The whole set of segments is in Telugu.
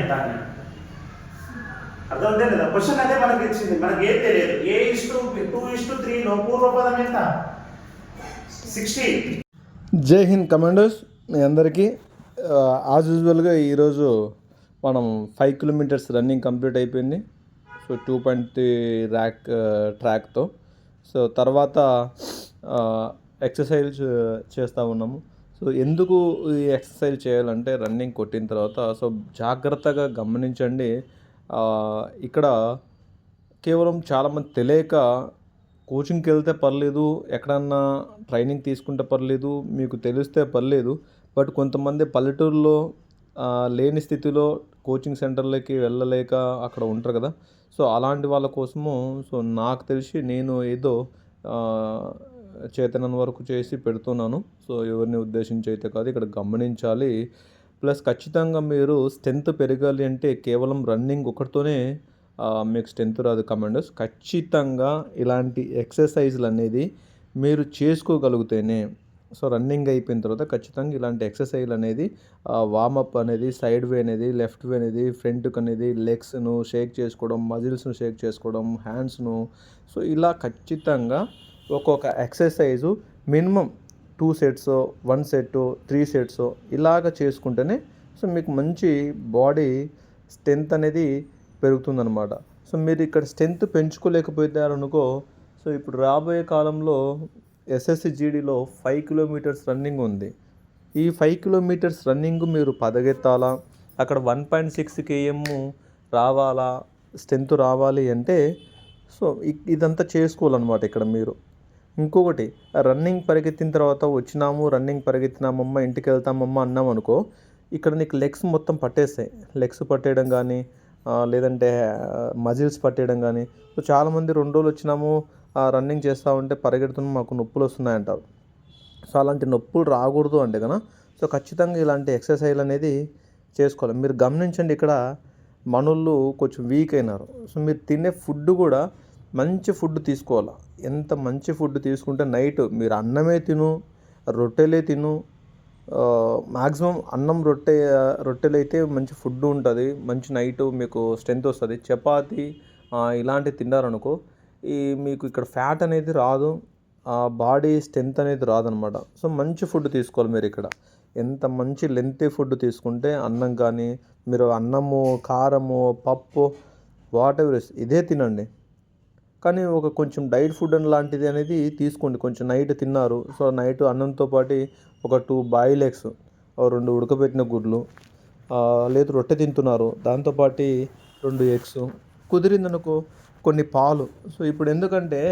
ఎంత అని అర్థమైందే లేదా? క్వశ్చన్ అదే మనకి ఇచ్చింది. మనకి ఏం తెలియదు. ఏ ఇస్టు టూ ఇస్టు త్రీలో పూర్వపదం ఎంత? సిక్స్టీ జై హింద్ కమాండోస్ మీ అందరికీ యాజ్ యూజువల్గా ఈరోజు మనం ఫైవ్ కిలోమీటర్స్ రన్నింగ్ కంప్లీట్ అయిపోయింది. So two point three rack ట్రాక్తో so తర్వాత ఎక్సర్సైజ్ చేస్తూ ఉన్నాము. సో ఎందుకు ఈ ఎక్సర్సైజ్ చేయాలంటే రన్నింగ్ కొట్టిన తర్వాత సో జాగ్రత్తగా గమనించండి. ఇక్కడ కేవలం చాలామంది తెలియక కోచింగ్కి వెళ్తే పర్లేదు ఎక్కడన్నా ట్రైనింగ్ తీసుకుంటే పర్లేదు మీకు తెలిస్తే పర్లేదు బట్ కొంతమంది పల్లెటూరులో లేని స్థితిలో కోచింగ్ సెంటర్లకి వెళ్ళలేక అక్కడ ఉంటారు కదా. సో అలాంటి వాళ్ళ కోసము సో నాకు తెలిసి నేను ఏదో చేతనం వరకు చేసి పెడుతున్నాను. సో ఎవరిని ఉద్దేశించి అయితే కాదు ఇక్కడ గమనించాలి. ప్లస్ ఖచ్చితంగా మీరు స్ట్రెంత్ పెరగాలి అంటే కేవలం రన్నింగ్ ఒకటితోనే మీకు స్ట్రెంత్ రాదు కమాండర్స్. ఖచ్చితంగా ఇలాంటి ఎక్సర్సైజ్లు అనేది మీరు చేసుకోగలిగితేనే సో రన్నింగ్ అయిపోయిన తర్వాత ఖచ్చితంగా ఇలాంటి ఎక్సర్సైజ్ అనేది వామప్ అనేది సైడ్ వే అనేది లెఫ్ట్ వే అనేది ఫ్రంట్కి అనేది లెగ్స్ను షేక్ చేసుకోవడం మజిల్స్ను షేక్ చేసుకోవడం హ్యాండ్స్ను సో ఇలా ఖచ్చితంగా ఒక్కొక్క exercise minimum two sets one set three sets ఇలాగ చేసుకుంటేనే సో మీకు మంచి బాడీ స్ట్రెంత్ అనేది పెరుగుతుందన్నమాట. సో మీరు ఇక్కడ స్ట్రెంత్ పెంచుకోలేకపోతారనుకో సో ఇప్పుడు రాబోయే కాలంలో ఎస్ఎస్సి జీడీలో ఫైవ్ కిలోమీటర్స్ రన్నింగ్ ఉంది. ఈ ఫైవ్ కిలోమీటర్స్ రన్నింగ్ మీరు పదగెత్తాలా అక్కడ వన్ పాయింట్ సిక్స్ కేఎం రావాలా? స్ట్రెంత్ రావాలి అంటే సో ఇదంతా చేసుకోవాలన్నమాట ఇక్కడ మీరు. ఇంకొకటి రన్నింగ్ పరిగెత్తిన తర్వాత వచ్చినాము రన్నింగ్ పరిగెత్తినామమ్మ ఇంటికి వెళ్తామమ్మ అన్నాం అనుకో ఇక్కడ నీకు లెగ్స్ మొత్తం పట్టేస్తాయి. లెగ్స్ పట్టేయడం కానీ లేదంటే మజిల్స్ పట్టేయడం కానీ. సో చాలామంది రెండు రోజులు వచ్చినాము రన్నింగ్ చేస్తూ ఉంటే పరిగెడుతున్నాం మాకు నొప్పులు వస్తున్నాయంటారు. సో అలాంటి నొప్పులు రాకూడదు అంటే కదా సో ఖచ్చితంగా ఇలాంటి ఎక్సర్సైజ్ అనేది చేసుకోవాలి. మీరు గమనించండి ఇక్కడ మనోళ్ళు కొంచెం వీక్ అయినారు. సో మీరు తినే ఫుడ్ కూడా మంచి ఫుడ్ తీసుకోవాలి? ఎంత మంచి ఫుడ్ తీసుకుంటే నైట్ మీరు అన్నమే తిను రొట్టెలే తిను మ్యాక్సిమం అన్నం రొట్టె రొట్టెలు అయితే మంచి ఫుడ్ ఉంటుంది మంచి నైట్ మీకు స్ట్రెంత్ వస్తుంది. చపాతి ఇలాంటివి తిన్నారనుకో ఈ మీకు ఇక్కడ ఫ్యాట్ అనేది రాదు బాడీ స్ట్రెంత్ అనేది రాదనమాట. సో మంచి ఫుడ్ తీసుకోవాలి మీరు ఇక్కడ. ఎంత మంచి లెంతీ ఫుడ్ తీసుకుంటే అన్నం కానీ మీరు అన్నము కారము పప్పు వాట్ ఎవర్ ఇదే తినండి. కానీ ఒక కొంచెం డైట్ ఫుడ్ అని లాంటిది అనేది తీసుకోండి. కొంచెం నైట్ తిన్నారు. సో నైట్ అన్నంతో పాటు ఒక టూ బాయిల్ ఎగ్స్ రెండు ఉడకబెట్టిన గుడ్లు లేదు రొట్టె తింటున్నారు. దాంతోపాటు రెండు ఎగ్స్ కుదిరిందనుకో కొన్ని పాలు. సో ఇప్పుడు ఎందుకంటే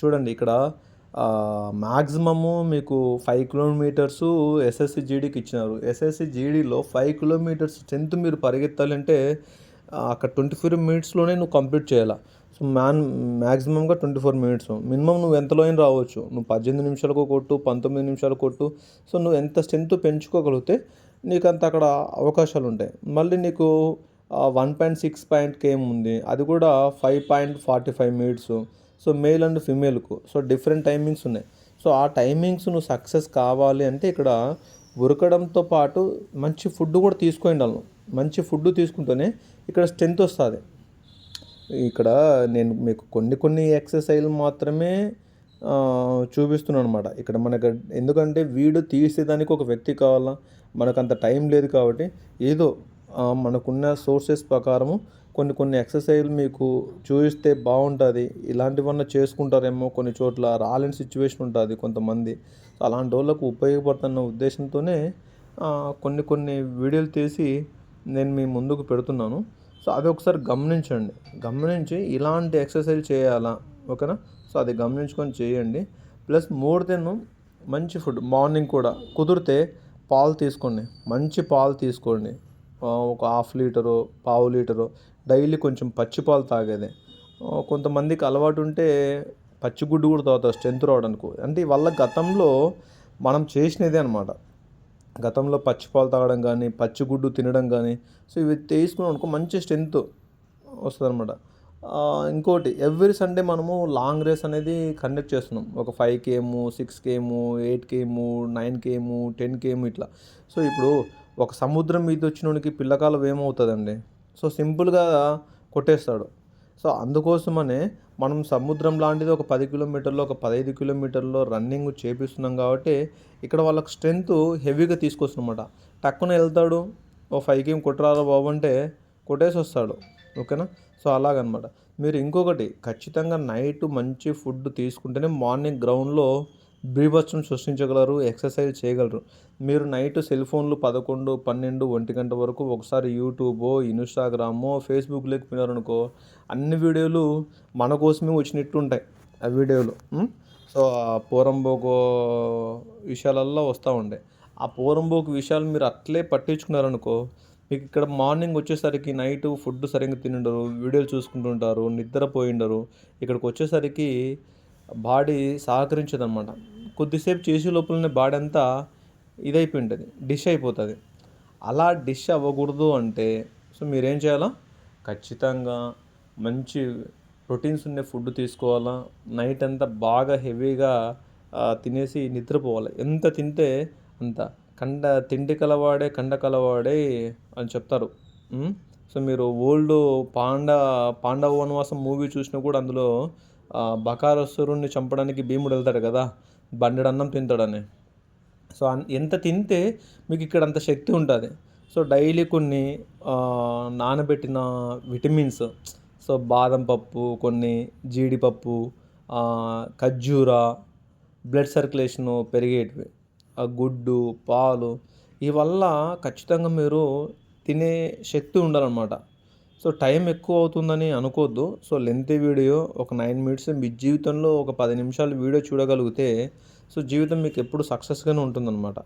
చూడండి ఇక్కడ మ్యాక్సిమము మీకు ఫైవ్ కిలోమీటర్స్ ఎస్ఎస్సి జీడీకి ఇచ్చినారు. ఎస్ఎస్సి జీడీలో ఫైవ్ కిలోమీటర్స్ స్ట్రెంత్ మీరు పరిగెత్తాలంటే అక్కడ ట్వంటీ ఫోర్ మినిట్స్లోనే నువ్వు కంప్లీట్ చేయాలా. సో మ్యాన్ మ్యాక్సిమంగా ట్వంటీ ఫోర్ మినిట్స్ మినిమం నువ్వు ఎంతలో అయినా రావచ్చు. నువ్వు పద్దెనిమిది నిమిషాలకు కొట్టు పంతొమ్మిది నిమిషాలు కొట్టు. సో నువ్వు ఎంత స్ట్రెంత్ పెంచుకోగలిగితే నీకు అంత అక్కడ అవకాశాలు ఉంటాయి. మళ్ళీ నీకు one point six point km ఉంది? అది కూడా five point forty five minutes so male and ఫిమేల్కు so different timings ఉన్నాయి. సో ఆ టైమింగ్స్ నువ్వు సక్సెస్ కావాలి అంటే ఇక్కడ ఉరకడంతో పాటు మంచి ఫుడ్ కూడా తీసుకోండి వాళ్ళు మంచి ఫుడ్ తీసుకుంటేనే ఇక్కడ స్ట్రెంత్ వస్తుంది. ఇక్కడ నేను మీకు కొన్ని కొన్ని ఎక్సర్సైజ్లు మాత్రమే చూపిస్తున్నాను అనమాట ఇక్కడ మనకు ఎందుకంటే వీడియో తీసేదానికి ఒక వ్యక్తి కావాలా? మనకు అంత టైం లేదు కాబట్టి ఏదో మనకున్న సోర్సెస్ ప్రకారము కొన్ని కొన్ని ఎక్సర్సైజ్లు మీకు చూపిస్తే బాగుంటుంది. ఇలాంటివన్నీ చేసుకుంటారేమో కొన్ని చోట్ల రాలేని సిచ్యువేషన్ ఉంటుంది కొంతమంది. అలాంటి వాళ్ళకు ఉపయోగపడుతున్న ఉద్దేశంతోనే కొన్ని కొన్ని వీడియోలు తీసి నేను మీ ముందుకు పెడుతున్నాను. సో అది ఒకసారి గమనించండి. గమనించి ఇలాంటి ఎక్సర్సైజ్ చేయాలా? ఓకేనా? సో అది గమనించుకొని చేయండి. ప్లస్ మోర్ దెన్ మంచి ఫుడ్ మార్నింగ్ కూడా కుదిరితే పాలు తీసుకోండి. మంచి పాలు తీసుకోండి. ఒక హాఫ్ లీటరు పావు లీటరు డైలీ కొంచెం పచ్చి పాలు తాగేది. కొంతమందికి అలవాటు ఉంటే పచ్చిగుడ్డు కూడా తాగుతారు స్ట్రెంత్ రావడానికి. అంటే వాళ్ళ గతంలో మనం చేసినదే అనమాట గతంలో పచ్చి పాలు తాగడం కానీ పచ్చిగుడ్డు తినడం కానీ సో ఇవి తీసుకున్నాం అనుకో మంచి స్ట్రెంత్ వస్తుంది అనమాట ఇంకోటి ఎవ్రీ సండే మనము లాంగ్ రేస్ అనేది కండక్ట్ చేస్తున్నాం. ఒక five km six km eight km nine km ten km ఇట్లా. సో ఇప్పుడు ఒక సముద్రం మీద వచ్చినోడికి పిల్లకాలం ఏమవుతుందండి సో సింపుల్గా కొట్టేస్తాడు. సో అందుకోసమనే మనం సముద్రం లాంటిది ఒక పది కిలోమీటర్లు ఒక పదహైదు కిలోమీటర్లో రన్నింగ్ చేపిస్తున్నాం కాబట్టి ఇక్కడ వాళ్ళకి స్ట్రెంత్ హెవీగా తీసుకొస్తున్నమాట. టక్కున వెళ్తాడు ఓ ఫైవ్ గేమ్ కొట్టరారా బాబు అంటే కొట్టేసి వస్తాడు ఓకేనా? సో అలాగనమాట. మీరు ఇంకొకటి ఖచ్చితంగా నైట్ మంచి ఫుడ్ తీసుకుంటేనే మార్నింగ్ గ్రౌండ్లో బీభత్సం సృష్టించగలరు ఎక్సర్సైజ్ చేయగలరు. మీరు నైట్ సెల్ ఫోన్లు పదకొండు పన్నెండు ఒంటి గంట వరకు ఒకసారి యూట్యూబో ఇన్స్టాగ్రామో ఫేస్బుక్ లేకపోయినారనుకో అన్ని వీడియోలు మన కోసమే వచ్చినట్టు ఉంటాయి ఆ వీడియోలు. సో ఆ పోరంబోకు విషయాలల్లో వస్తూ ఉంటాయి ఆ పోరంబోకు విషయాలు మీరు అట్లే పట్టించుకున్నారనుకో మీకు ఇక్కడ మార్నింగ్ వచ్చేసరికి నైట్ ఫుడ్ సరిగ్గా తినుండరు వీడియోలు చూసుకుంటుంటారు నిద్రపోయిండరు. ఇక్కడికి వచ్చేసరికి బాడీ సహకరించదన్నమాట. కొద్దిసేపు చేసే లోపలనే బాడీ అంతా ఇదైపోయి ఉంటుంది డిష్ అయిపోతుంది. అలా డిష్ అవ్వకూడదు అంటే సో మీరేం చేయాలా? ఖచ్చితంగా మంచి ప్రోటీన్స్ ఉండే ఫుడ్ తీసుకోవాలా? నైట్ అంతా బాగా హెవీగా తినేసి నిద్రపోవాలి? ఎంత తింటే అంత. కండ తిండి కలవాడే కండ కలవాడే అని చెప్తారు. సో మీరు ఓల్డ్ పాండ పాండవ వనవాసం మూవీ చూసినా కూడా అందులో బకారసురుణ్ణి చంపడానికి భీముడు వెళ్తాడు కదా బండెడు అన్నం తింటాడని. సో అన్- ఎంత తింటే మీకు ఇక్కడ అంత శక్తి ఉంటుంది. సో డైలీ కొన్ని నానబెట్టిన విటమిన్స్ సో బాదం పప్పు కొన్ని జీడిపప్పు ఖర్జూర బ్లడ్ సర్క్యులేషను పెరిగేటివి. ఆ గుడ్డు పాలు ఈ వల్ల ఖచ్చితంగా మీరు తినే శక్తి ఉండాలన్నమాట. సో టైం ఎక్కువ అవుతుందని అనుకోవద్దు సో లెంత్ వీడియో ఒక నైన్ మినిట్స్ మీ జీవితంలో ఒక పది నిమిషాలు వీడియో చూడగలిగితే సో జీవితం మీకు ఎప్పుడు సక్సెస్గానే ఉంటుందన్నమాట.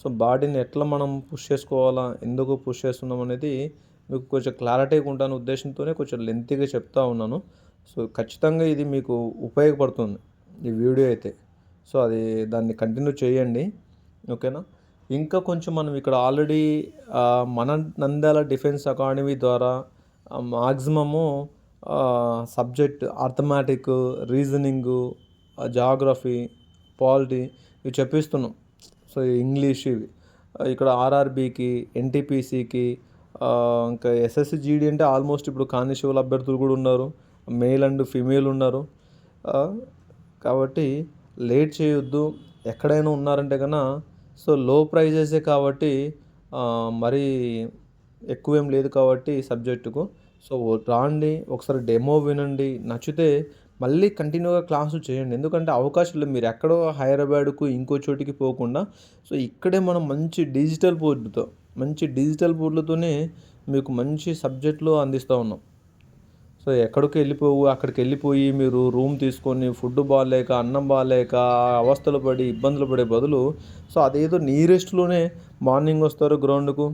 సో బాడీని ఎట్లా మనం పుష్ చేసుకోవాలా ఎందుకు పుష్ చేస్తున్నాం అనేది మీకు కొంచెం క్లారిటీగా ఉంటాను ఉద్దేశంతోనే కొంచెం లెంతీగా చెప్తా ఉన్నాను. సో ఖచ్చితంగా ఇది మీకు ఉపయోగపడుతుంది ఈ వీడియో అయితే. సో అది దాన్ని కంటిన్యూ చేయండి. ఓకేనా? ఇంకా కొంచెం మనం ఇక్కడ ఆల్రెడీ మన నంద్యాల డిఫెన్స్ అకాడమీ ద్వారా maximum subject arithmetic reasoning geography polity ఇవి చెప్పిస్తున్నాం. సో ఇంగ్లీష్ ఇవి. ఇక్కడ ఆర్ఆర్బీకి ఎన్టీపీసీకి ఇంకా ఎస్ఎస్సి జీడీ అంటే ఆల్మోస్ట్ ఇప్పుడు కానిస్టేబుల్ అభ్యర్థులు కూడా ఉన్నారు. మేల్ అండ్ ఫిమేల్ ఉన్నారు. కాబట్టి లేట్ చేయొద్దు. ఎక్కడైనా ఉన్నారంటే కన్నా సో లో ప్రైజెసే కాబట్టి మరి మరీ ఎక్కువేం లేదు కాబట్టి సబ్జెక్టుకు. సో రాండి ఒకసారి డెమో వినండి. నచ్చితే మళ్ళీ కంటిన్యూగా క్లాసు చేయండి. ఎందుకంటే అవకాశాలు మీరు ఎక్కడో హైదరాబాద్కు ఇంకో చోటికి పోకుండా సో ఇక్కడే మనం మంచి డిజిటల్ బోర్డుతో మంచి డిజిటల్ బోర్డులతోనే మీకు మంచి సబ్జెక్టులు అందిస్తూ ఉన్నాం. సో ఎక్కడికి వెళ్ళిపోవు అక్కడికి వెళ్ళిపోయి మీరు రూమ్ తీసుకొని ఫుడ్ బాగాలేక అన్నం బాగాలేక అవస్థలు పడి ఇబ్బందులు పడే బదులు సో అదేదో నీరెస్ట్లోనే మార్నింగ్ వస్తారు గ్రౌండ్కు.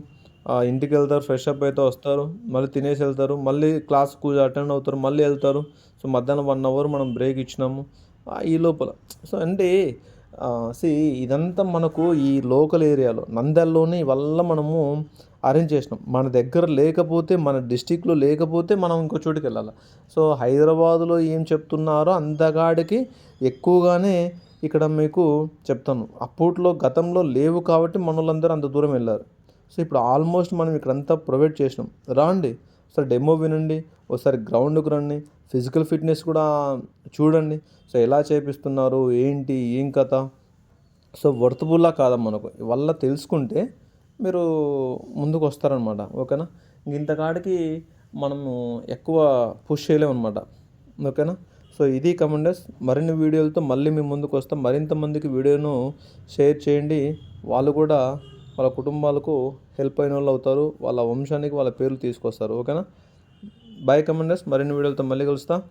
ఇంటికి వెళ్తారు ఫ్రెష్ అప్ అయితే వస్తారు మళ్ళీ తినేసి వెళ్తారు మళ్ళీ క్లాస్కు అటెండ్ అవుతారు మళ్ళీ వెళ్తారు. సో మధ్యాహ్నం వన్ అవర్ మనం బ్రేక్ ఇచ్చినాము. ఈ లోపల. సో అంటే సి ఇదంతా మనకు ఈ లోకల్ ఏరియాలో నంద్యాలలోనే వల్ల మనము అరేంజ్ చేసినాం. మన దగ్గర లేకపోతే మన డిస్టిక్లో లేకపోతే మనం ఇంకో చోటుకి వెళ్ళాలి. సో హైదరాబాదులో ఏం చెప్తున్నారో అంతగాడికి ఎక్కువగానే ఇక్కడ మీకు చెప్తాను. అప్పట్లో గతంలో లేవు కాబట్టి మనలందరూ అంత దూరం వెళ్ళారు. సో ఇప్పుడు ఆల్మోస్ట్ మనం ఇక్కడంతా ప్రొవైడ్ చేసినాం. రాండి ఒకసారి డెమో వినండి ఒకసారి గ్రౌండ్కి రండి ఫిజికల్ ఫిట్నెస్ కూడా చూడండి. సో ఎలా చేపిస్తున్నారు ఏంటి ఏం కథ? సో వర్తబుల్లా కాదా మనకు? వల్ల తెలుసుకుంటే మీరు ముందుకు వస్తారనమాట ఓకేనా ఇంతకాడికి మనము ఎక్కువ పుష్ చేయలేమన్నమాట ఓకేనా? సో ఇది కమెండర్స్ మరిన్ని వీడియోలతో మళ్ళీ మీ ముందుకు వస్తాం మరింత మందికి వీడియోను షేర్ చేయండి. వాళ్ళు కూడా వాళ్ళ కుటుంబాలకు హెల్ప్ అయిన వాళ్ళు అవుతారు. వాళ్ళ వంశానికి వాళ్ళ పేర్లు తీసుకొస్తారు. ఓకేనా? బాయ్ కమెండర్స్ మరిన్ని వీడియోలతో మళ్ళీ కలుస్తా.